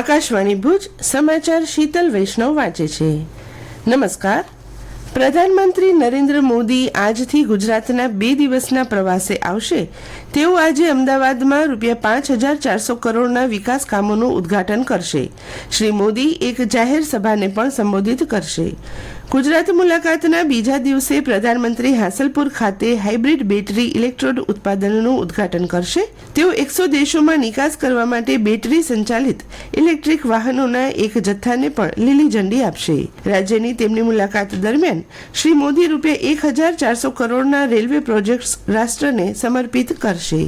આકાશવાણી ભુજ, સમાચાર શીતલ વૈષ્ણવ વાંચે છે. નમસ્કાર. પ્રધાનમંત્રી નરેન્દ્ર મોદી આજથી ગુજરાતના બે દિવસના પ્રવાસે આવશે. તેઓ આજે અમદાવાદમાં રૂપિયા પાંચ હજાર ચારસો કરોડના વિકાસ કામોનું ઉદ્ઘાટન કરશે. શ્રી મોદી એક જાહેર સભાને પણ સંબોધિત કરશે. ગુજરાત મુલાકાતના બીજા દિવસે પ્રધાનમંત્રી હાંસલપુર ખાતે હાઇબ્રિડ બેટરી ઇલેક્ટ્રોડ ઉત્પાદનનું ઉદ્ઘાટન કરશે. તેઓ એકસો દેશોમાં નિકાસ કરવા માટે બેટરી સંચાલિત ઇલેક્ટ્રિક વાહનોના એક જથ્થાને પણ લીલી ઝંડી આપશે. રાજ્યની તેમની મુલાકાત દરમિયાન શ્રી મોદી રૂપિયા એક હજાર ચારસો કરોડના રેલવે પ્રોજેક્ટ્સ રાષ્ટ્રને સમર્પિત કરશે.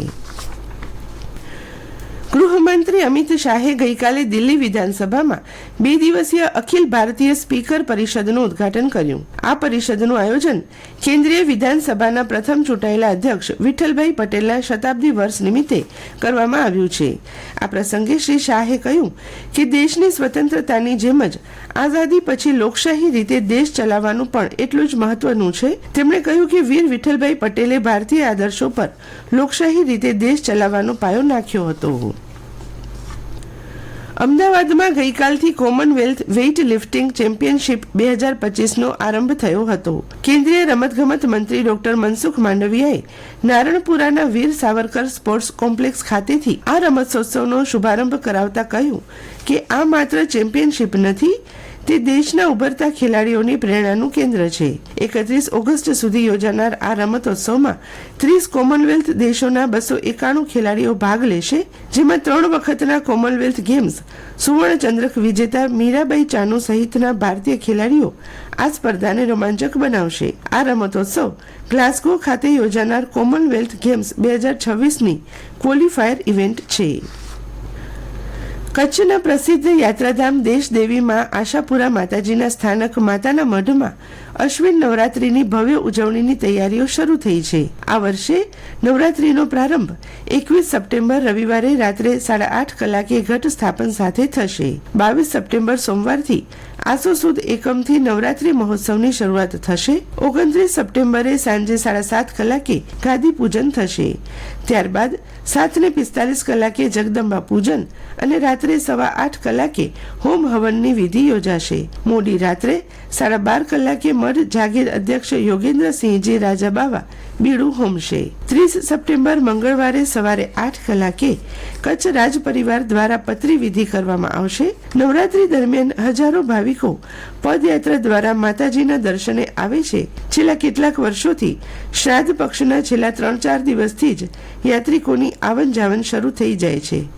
ગૃહમંત્રી અમિત શાહે ગઈકાલે દિલ્હી વિધાનસભામાં બે દિવસીય અખિલ ભારતીય સ્પીકર પરિષદનું ઉદ્ઘાટન કર્યું. આ પરિષદનું આયોજન કેન્દ્રીય વિધાનસભાના પ્રથમ ચૂંટાયેલા અધ્યક્ષ વિઠ્ઠલભાઈ પટેલના શતાબ્દી વર્ષ નિમિત્તે કરવામાં આવ્યું છે. આ પ્રસંગે શ્રી શાહે કહ્યું કે દેશની સ્વતંત્રતાની જેમ જ આઝાદી પછી લોકશાહી રીતે દેશ ચલાવવાનું પણ એટલું જ મહત્વનું છે. તેમણે કહ્યું કે વીર વિઠ્ઠલભાઈ પટેલે ભારતીય આદર્શો પર લોકશાહી રીતે દેશ ચલાવવાનો પાયો નાખ્યો હતો. અમદાવાદમાં ગઈકાલથી કોમનવેલ્થ વેઇટ લિફ્ટિંગ ચેમ્પિયનશિપ બે હજાર પચીસનો આરંભ થયો હતો. કેન્દ્રીય રમતગમત મંત્રી ડોક્ટર મનસુખ માંડવિયાએ નારણપુરાના વીર સાવરકર સ્પોર્ટ્સ કોમ્પ્લેક્સ ખાતેથી આ રમતોત્સવનો શુભારંભ કરાવતા કહ્યું કે આ માત્ર ચેમ્પિયનશિપ નથી તે દેશના ઉભરતા ખેલાડીઓની પ્રેરણાનું કેન્દ્ર છે. એકત્રીસ ઓગસ્ટ સુધી યોજાનાર આ રમતોત્સવમાં ત્રીસ કોમનવેલ્થ દેશોના બસો એકાણું ખેલાડીઓ ભાગ લેશે, જેમાં ત્રણ વખતના કોમનવેલ્થ ગેમ્સ સુવર્ણચંદ્રક વિજેતા મીરાબાઈ ચાનુ સહિતના ભારતીય ખેલાડીઓ આ સ્પર્ધાને રોમાંચક બનાવશે. આ રમતોત્સવ ગ્લાસ્ગો ખાતે યોજાનાર કોમનવેલ્થ ગેમ્સ બે હજાર છવ્વીસની ક્વોલિફાયર ઇવેન્ટ છે. કચ્છના પ્રસિદ્ધ યાત્રાધામ દેશદેવીમાં આશાપુરા માતાજીના સ્થાનક માતાના મઢમાં અશ્વિન નવરાત્રીની ભવ્ય ઉજવણીની તૈયારીઓ શરૂ થઈ છે. આ વર્ષે નવરાત્રીનો પ્રારંભ એકવીસ સપ્ટેમ્બર રવિવારે રાત્રે સાડા આઠ કલાકે ઘટ સ્થાપન સાથે થશે. બાવીસ સપ્ટેમ્બર સોમવારથી આસો સુદ એકમથી નવરાત્રી મહોત્સવની શરૂઆત થશે. ઓગણત્રીસ સપ્ટેમ્બરે સાંજે સાડા સાત કલાકે ગાદી પૂજન થશે. ત્યારબાદ સાત ને પિસ્તાલીસ કલાકે જગદંબા પૂજન અને રાત્રે સવા આઠ કલાકે હોમ હવનની વિધિ યોજાશે. મોડી રાત્રે સાડા બાર કલાકે મઢ જાગીર અધ્યક્ષ યોગેન્દ્રસિંહજી રાજાબાવા બીડું હોમશે. ત્રીસ સપ્ટેમ્બર મંગળવારે સવારે આઠ કલાકે કચ્છ રાજ પરિવાર દ્વારા પત્રી વિધિ કરવામાં આવશે. નવરાત્રી દરમિયાન હજારો ભાવિકો પદયાત્રા દ્વારા માતાજીના દર્શને આવે છે. છેલ્લા કેટલાક વર્ષોથી શ્રાદ્ધ પક્ષના છેલ્લા ત્રણ ચાર દિવસથી જ યાત્રિકોની આવન જાવન શરૂ થઈ જાય છે.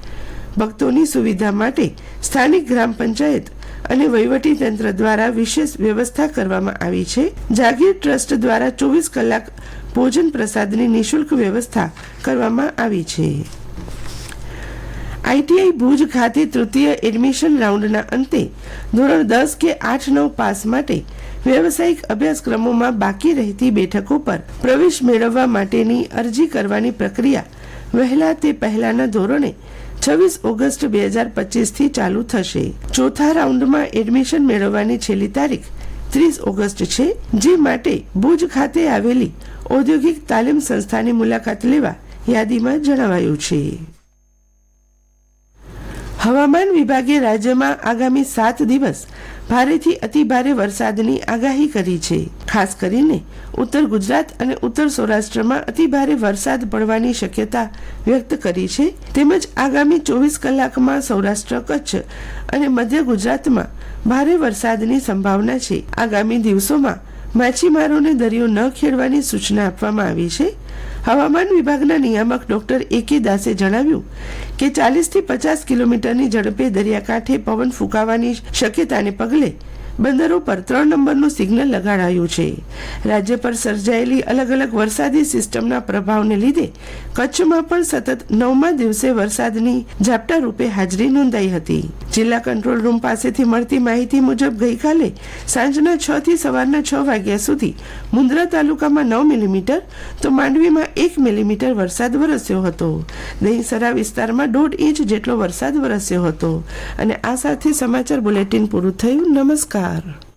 ભક્તોની સુવિધા માટે સ્થાનિક ગ્રામ પંચાયત અને વહીવટી તંત્ર દ્વારા વિશેષ વ્યવસ્થા કરવામાં આવી છે. જાગીર ટ્રસ્ટ દ્વારા ચોવીસ કલાક ભોજન પ્રસાદની નિઃશુલ્ક વ્યવસ્થા કરવામાં આવી છે. આઈટીઆઈ ભુજ ખાતે તૃતીય એડમિશન રાઉન્ડના અંતે ધોરણ દસ કે આઠ નવ પાસ માટે વ્યવસાયિક અભ્યાસક્રમોમાં બાકી રહેતી બેઠકો પર પ્રવેશ મેળવવા માટેની અરજી કરવાની પ્રક્રિયા વહેલા તે પહેલાના ધોરણે છવ્વીસ ઓગસ્ટ બે હજાર પચીસથી ચાલુ થશે. ચોથા રાઉન્ડમાં એડમિશન મેળવવાની છેલ્લી તારીખ ત્રીસ ઓગસ્ટ છે. જે માટે ભુજ ખાતે આવેલી ઔદ્યોગિક તાલીમ સંસ્થાની મુલાકાત લેવા યાદીમાં જણાવાયું છે. હવામાન વિભાગે રાજ્યમાં આગામી સાત દિવસ ભારેથી અતિભારે વરસાદની આગાહી કરી છે. ખાસ કરીને ઉત્તર ગુજરાત અને ઉત્તર સૌરાષ્ટ્રમાં અતિભારે વરસાદ પડવાની શક્યતા વ્યક્ત કરી છે. તેમજ આગામી ચોવીસ કલાકમાં સૌરાષ્ટ્ર કચ્છ અને મધ્ય ગુજરાતમાં ભારે વરસાદની સંભાવના છે. આગામી દિવસોમાં માછીમારોને દરિયો ન ખેડવાની સૂચના આપવામાં આવી છે. હવામાન વિભાગના નિયામક ડોક્ટર એ દાસે જણાવ્યું કે ચાલીસથી પચાસ કિલોમીટરની ઝડપે દરિયાકાંઠે પવન ફૂંકાવાની શક્યતાને પગલે બંદરો પર ત્રણ નંબરનું સિગ્નલ લગાડાયું છે. રાજ્ય પર સર્જાયેલી અલગ અલગ વરસાદી સિસ્ટમના પ્રભાવને લીધે કચ્છમાં પણ સતત નવમા દિવસે વરસાદની ઝાપટા રૂપે હાજરી નોંધાઈ હતી. જિલ્લા કંટ્રોલ રૂમ પાસેથી મળતી માહિતી મુજબ ગઈકાલે સાંજના છ થી સવારના છ વાગ્યા સુધી મુન્દ્રા તાલુકામાં નવ મિલીમીટર, તો માંડવીમાં એક મિલીમીટર વરસાદ વરસ્યો હતો. દહીંસરા વિસ્તારમાં દોઢ ઇંચ જેટલો વરસાદ વરસ્યો હતો. અને આ સાથે સમાચાર બુલેટિન પૂરું થયું. નમસ્કાર. lugar.